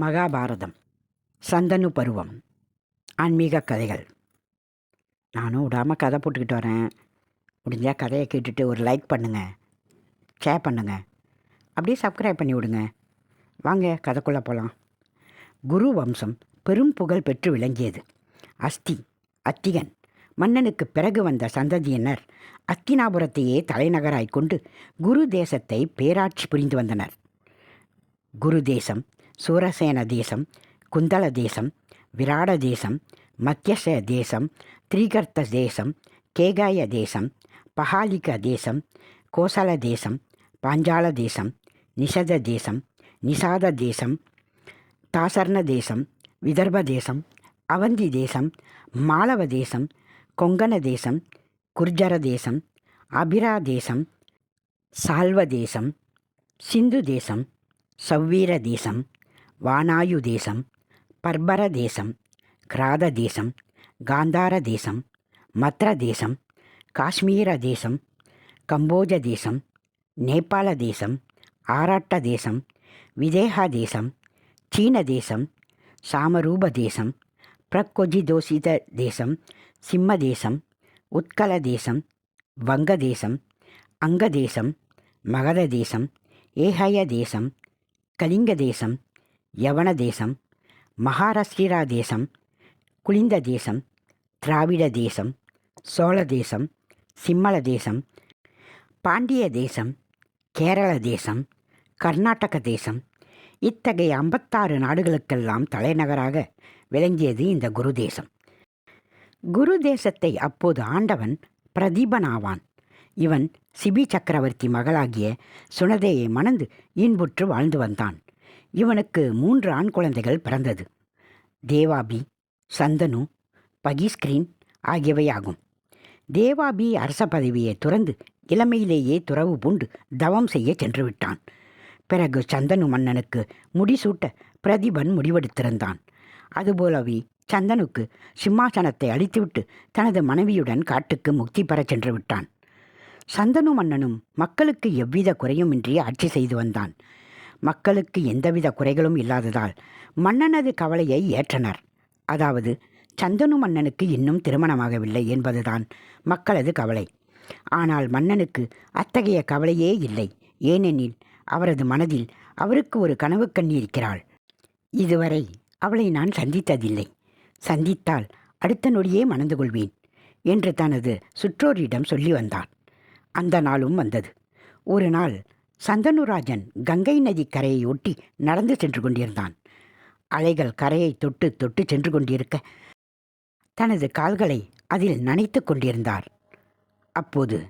மகாபாரதம் சந்தனு பருவம் ஆன்மீக கதைகள். நானும் விடாமல் கதை போட்டுக்கிட்டு வரேன். முடிஞ்சால் கதையை கேட்டுட்டு ஒரு லைக் பண்ணுங்கள் ஷேர் பண்ணுங்கள் அப்படியே சப்ஸ்கிரைப் பண்ணி விடுங்க. வாங்க கதைக்குள்ளே போகலாம் குரு வம்சம் பெரும் புகழ் பெற்று விளங்கியது. அஸ்தி அத்திகன். மன்னனுக்கு பிறகு வந்த சந்ததியினர் அத்தினாபுரத்தையே தலைநகராய் கொண்டு குரு தேசத்தை பேராட்சி புரிந்து வந்தனர். குரு தேசம் சூரசேன தேசம் குந்தள தேசம் விராட தேசம் மத்தியச தேசம் திரிகர்த்த தேசம் கேகாய தேசம் பஹாலிக தேசம் கோசல தேசம் பாஞ்சால தேசம் நிஷத தேசம் நிஷாத தேசம் தாசர்ண தேசம் விதர்ப தேசம் அவந்தி தேசம் மாளவ தேசம் கொங்கண தேசம் குர்ஜர தேசம் அபிரா தேசம் சால்வ தேசம் சிந்து தேசம் சவ்வீர தேசம் வானாயு தேசம் பர்பர தேசம் கிராத தேசம் காந்தார தேசம் மத்ர தேசம் காஷ்மீர தேசம் கம்போஜ தேசம் நேபாள தேசம் ஆராட்ட தேசம் விதேகா தேசம் சீன தேசம் சாமரூப தேசம் பிரக்கொஜிதோசித தேசம் சிம்ம தேசம் உத்கல தேசம் வங்க தேசம் அங்க தேசம் மகத தேசம் ஏகய தேசம் கலிங்க தேசம் யவன தேசம் மகாராஷ்டிரா தேசம் குளிந்த தேசம் திராவிட தேசம் சோழ தேசம் சிம்மள தேசம் பாண்டிய தேசம் கேரள தேசம் கர்நாடக தேசம் இத்தகைய ஐம்பத்தாறு நாடுகளுக்கெல்லாம் தலைநகராக விளங்கியது இந்த குரு தேசம். குரு தேசத்தை அப்போது ஆண்டவன் பிரதீபனாவான். இவன் சிபி சக்கரவர்த்தி மகளாகிய சுனதையை மணந்து இன்புற்று வாழ்ந்து வந்தான். இவனுக்கு மூன்று ஆண் குழந்தைகள் பிறந்தது. தேவாபி சந்தனு பகிஸ்கிரீன் ஆகியவையாகும். தேவாபி அரச பதவியை துறந்து இளமையிலேயே துறவு பூண்டு தவம் செய்ய சென்று விட்டான் பிறகு சந்தனு மன்னனுக்கு முடிசூட்ட பிரதிபன் முடிவெடுத்திருந்தான். அதுபோலவே சந்தனுக்கு சிம்மாசனத்தை அழித்துவிட்டு தனது மனைவியுடன் காட்டுக்கு முக்தி பெறச் சென்று விட்டான் சந்தனு மன்னனும் மக்களுக்கு எவ்வித குறையுமின்றி ஆட்சி செய்து வந்தான். மக்களுக்கு எந்தவித குறைகளும் இல்லாததால் மன்னனது கவலையை ஏற்றனர். அதாவது சந்தனு மன்னனுக்கு இன்னும் திருமணமாகவில்லை என்பதுதான் மக்களது கவலை. ஆனால் மன்னனுக்கு அத்தகைய கவலையே இல்லை. ஏனெனில் அவரது மனதில் அவருக்கு ஒரு கனவு கண்ணி இருக்கிறாள் இதுவரை அவளை நான் சந்தித்ததில்லை. சந்தித்தால் அடுத்த நொடியே மணந்து கொள்வேன் என்று தனது சுற்றோரிடம் சொல்லி வந்தான். அந்த நாளும் வந்தது. ஒரு நாள் சந்தனுராஜன் கங்கை நதி கரையை ஒட்டி நடந்து சென்று கொண்டிருந்தான். அலைகள் கரையை தொட்டு தொட்டு சென்று கொண்டிருக்க தனது கால்களை அதில் நனைத்து கொண்டிருந்தார். அப்போது